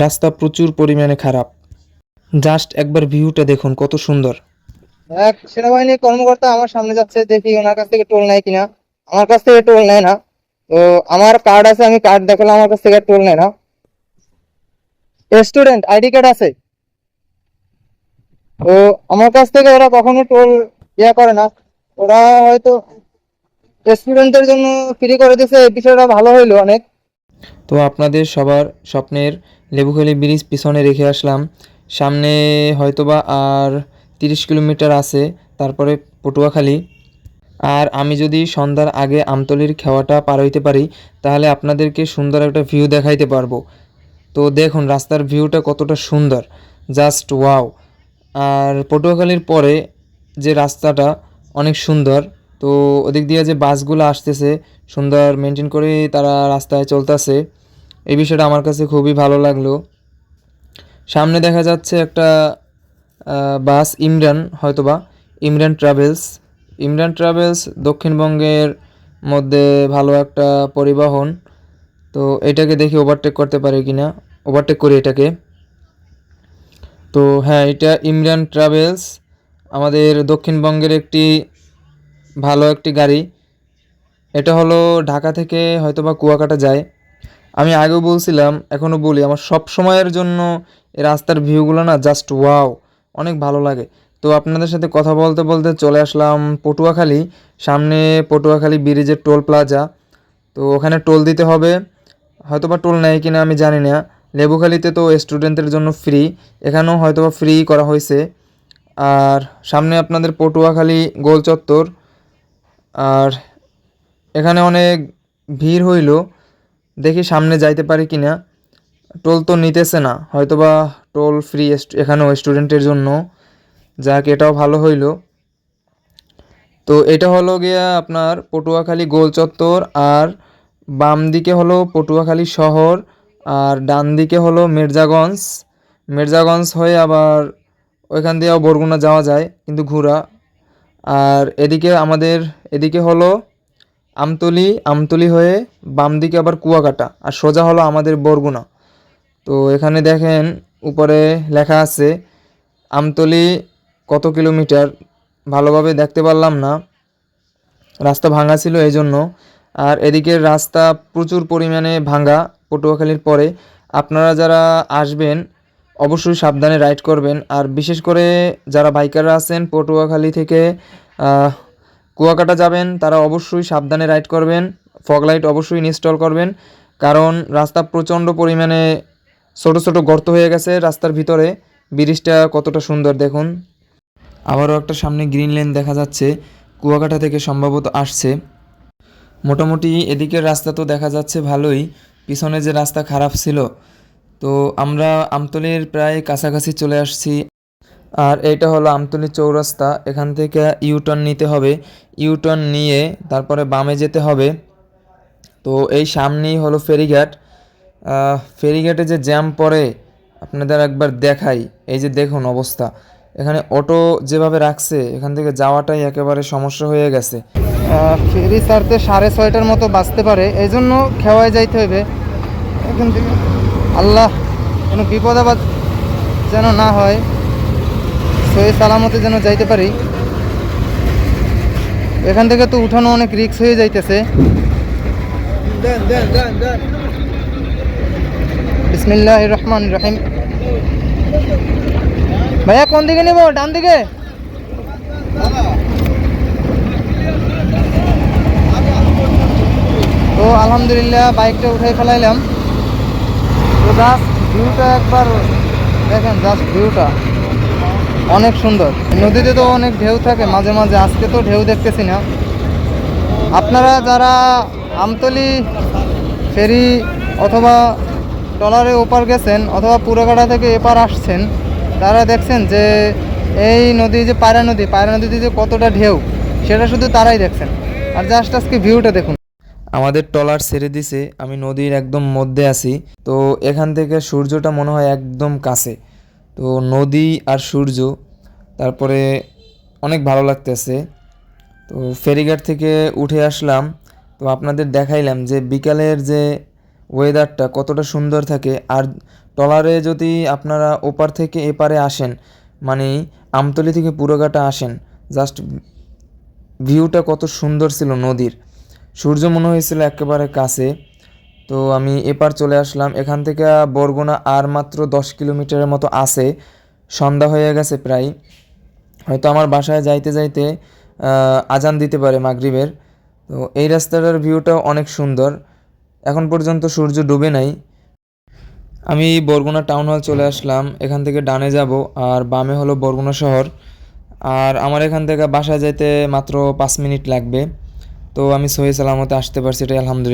রাস্তা প্রচুর পরিমাণে খারাপ। জাস্ট একবার ভিউটা দেখুন কত সুন্দর। এক সেনাবাহিনী কর্মকর্তা আমার সামনে যাচ্ছে দেখি ওনার কাছ থেকে টোল নেয় কিনা। আমার কাছ থেকে টোল নেয় না। তো আমার কার্ড আছে আমি কার্ড দেখালাম আমার কাছ থেকে টোল নেয় না। স্টুডেন্ট আইডি কার্ড আছে। তো আমার কাছ থেকে ওরা কখনো টোল ইয়া করে না। ওরা হয়তো স্টুডেন্টদের জন্য ফ্রি করে দিয়েছে এই বিষয়টা ভালো হইল অনেক। তো আপনাদের সবার স্বপ্নের লেবুখালী ব্রিজ পিছনে রেখে আসলাম। সামনে হয়তোবা আর তিরিশ কিলোমিটার আছে, তারপরে পটুয়াখালী। আর আমি যদি সন্ধ্যার আগে আমতলির খেওয়াটা পার হইতে পারি, তাহলে আপনাদেরকে সুন্দর একটা ভিউ দেখাইতে পারব। তো দেখুন, রাস্তার ভিউটা কতটা সুন্দর। জাস্ট ওয়াও আর পটুয়াখালীর পরে যে রাস্তাটা, অনেক সুন্দর। তো ওদিক দিয়ে যে বাসগুলো আসতেছে, সুন্দর মেনটেন করে তারা রাস্তায় চলতেছে। এই বিষয়টা আমার কাছে খুবই ভালো লাগল। সামনে দেখা যাচ্ছে একটা বাস, ইমরান হয়তোবা, ইমরান ট্রাভেলস। ইমরান ট্রাভেলস দক্ষিণবঙ্গের মধ্যে ভালো একটা পরিবহন। তো এটাকে দেখি ওভারটেক করতে পারে কিনা। ওভারটেক করি এটাকে। তো হ্যাঁ এটা ইমরান ট্রাভেলস, আমাদের দক্ষিণবঙ্গের একটি ভালো একটি গাড়ি। এটা হলো ঢাকা থেকে হয়তোবা কুয়াকাটা যায়। আমি আগেও বলছিলাম এখনও বলি, আমার সব সময়ের জন্য এই রাস্তার ভিউগুলো না জাস্ট ওয়াও অনেক ভালো লাগে। তো আপনাদের সাথে কথা বলতে বলতে চলে আসলাম পটুয়াখালী, সামনে পটুয়াখালী ব্রিজের টোল প্লাজা। তো ওখানে টোল দিতে হবে, হয়তোবা টোল নেয় কিনা আমি জানি না। লেবুখালীতে তো স্টুডেন্টদের জন্য ফ্রি এখানেও হয়তোবা ফ্রি করা হয়েছে। আর সামনে আপনাদের পটুয়াখালী গোল চত্বর আর এখানে অনেক ভিড় হইল। দেখি সামনে যাইতে পারি কি না টোল তো নিতেছে না, হয়তোবা টোল ফ্রি এখানেও স্টুডেন্টের জন্য। যাক, এটাও ভালো হইল। তো এটা হলো গিয়া আপনার পটুয়াখালী গোল চত্বর, আর বাম দিকে হলো পটুয়াখালী শহর, আর ডান দিকে হলো মির্জাগঞ্জ। মির্জাগঞ্জ হয়ে আবার ওইখান দিয়েও বরগুনা যাওয়া যায়, কিন্তু ঘোরা। আর এদিকে আমাদের, এদিকে হলো আমতলি আমতলি হয়ে বাম দিকে আবার কুয়াকাটা, আর সোজা হলো আমাদের বরগুনা। তো এখানে দেখেন, উপরে লেখা আছে, আমতলি কত কিলোমিটার? ভালোভাবে দেখতে পারলাম না। রাস্তা ভাঙা ছিল এই জন্য আর এদিকের রাস্তা প্রচুর পরিমাণে ভাঙা পটুয়াখালীর পরে। আপনারা যারা আসবেন, অবশ্যই সাবধানে রাইড করবেন। আর বিশেষ করে যারা বাইকাররা আছেন পটুয়াখালী থেকে কুয়াকাটা যাবেন, তারা অবশ্যই সাবধানে রাইড করবেন, ফগ লাইট অবশ্যই ইনস্টল করবেন, কারণ রাস্তা প্রচণ্ড পরিমাণে ছোট ছোট গর্ত হয়ে গেছে রাস্তার ভিতরে। ব্রিজটা কতটা সুন্দর দেখুন। আবারও একটা সামনে গ্রিন লেন দেখা যাচ্ছে, কুয়াকাটা থেকে সম্ভবত আসছে। মোটামুটি এদিকের রাস্তা তো দেখা যাচ্ছে ভালোই, পিছনে যে রাস্তা খারাপ ছিল। তো আমরা আমতলির প্রায় কাছাকাছি চলে আসছি। আর এটা হলো আমতলি চৌরাস্তা। এখান থেকে ইউটার্ন নিতে হবে। ইউটার্ন নিয়ে তারপরে বামে যেতে হবে। তো এই সামনেই হলো ফেরিঘাট। ফেরিঘাটে যে জ্যাম পড়ে, আপনাদের একবার দেখাই। এই যে দেখুন অবস্থা। এখানে অটো যেভাবে রাখছে, এখান থেকে যাওয়াটাই একেবারে সমস্যা হয়ে গেছে। ফেরি ছাড়তে সাড়ে ছয়টার মতো বাঁচতে পারে। এই জন্য খেওয়ায় যাইতে হবে এখান থেকে আল্লাহ, কোনো বিপদ আবার যেন না হয়। সহি সালামতে যেন যাইতে পারি। এখান থেকে তো উঠানো অনেক রিক্স হয়ে যাইতেছে। বিসমিল্লাহ রহমান রহিম। ভাইয়া কোন দিকে নিব? ডান দিকে? তো আলহামদুলিল্লাহ বাইকটা উঠাই ফেলাইলাম। তো জাস্ট ভিউটা একবার দেখেন জাস্ট ভিউটা অনেক সুন্দর। নদীতে তো অনেক ঢেউ থাকে, মাঝে মাঝে। আজকে তো ঢেউ দেখতেছি না। আপনারা যারা আমতলি ফেরি অথবা ট্রলারে ওপার গেছেন অথবা পুরোকাটা থেকে এপার আসছেন, তারা দেখছেন যে এই নদী যে পায়রা নদী, পায়রা নদীতে যে কতটা ঢেউ, সেটা শুধু তারাই দেখছেন। আর জাস্ট আজকে ভিউটা দেখুন। আমাদের টলার ছেড়ে দিছে, আমি নদীর একদম মধ্যে আছি, তো এখান থেকে সূর্যটা মনে হয় একদম কাছে। তো নদী আর সূর্য, তারপরে অনেক ভালো লাগতেছে। তো ফেরিঘাট থেকে উঠে আসলাম, তো আপনাদের দেখাইলাম যে বিকালের যে ওয়েদারটা কতটা সুন্দর থাকে, আর ট্রলারে যদি আপনারা ওপার থেকে এপারে আসেন মানে আমতলি থেকে পুরোঘাটা আসেন জাস্ট ভিউটা কত সুন্দর ছিল নদীর। সূর্য মনে হয়েছিল একেবারে কাছে। তো আমি এপার চলে আসলাম। এখান থেকে বরগুনা আর মাত্র দশ কিলোমিটারের মতো আছে। সন্ধ্যা হয়ে গেছে প্রায়। হয়তো আমার বাসায় যাইতে যাইতে আজান দিতে পারে মাগরিবের। তো এই রাস্তাটার ভিউটাও অনেক সুন্দর। এখন পর্যন্ত সূর্য ডুবে নাই। আমি বরগুনা টাউন হল চলে আসলাম। এখান থেকে ডানে যাব আর বামে হলো বরগুনা শহর। আর আমার এখান থেকে বাসায় যেতে মাত্র পাঁচ মিনিট লাগবে। তো আমি সহি সালামতে আসতে পারছি এটাই আলহামদুলিল্লাহ।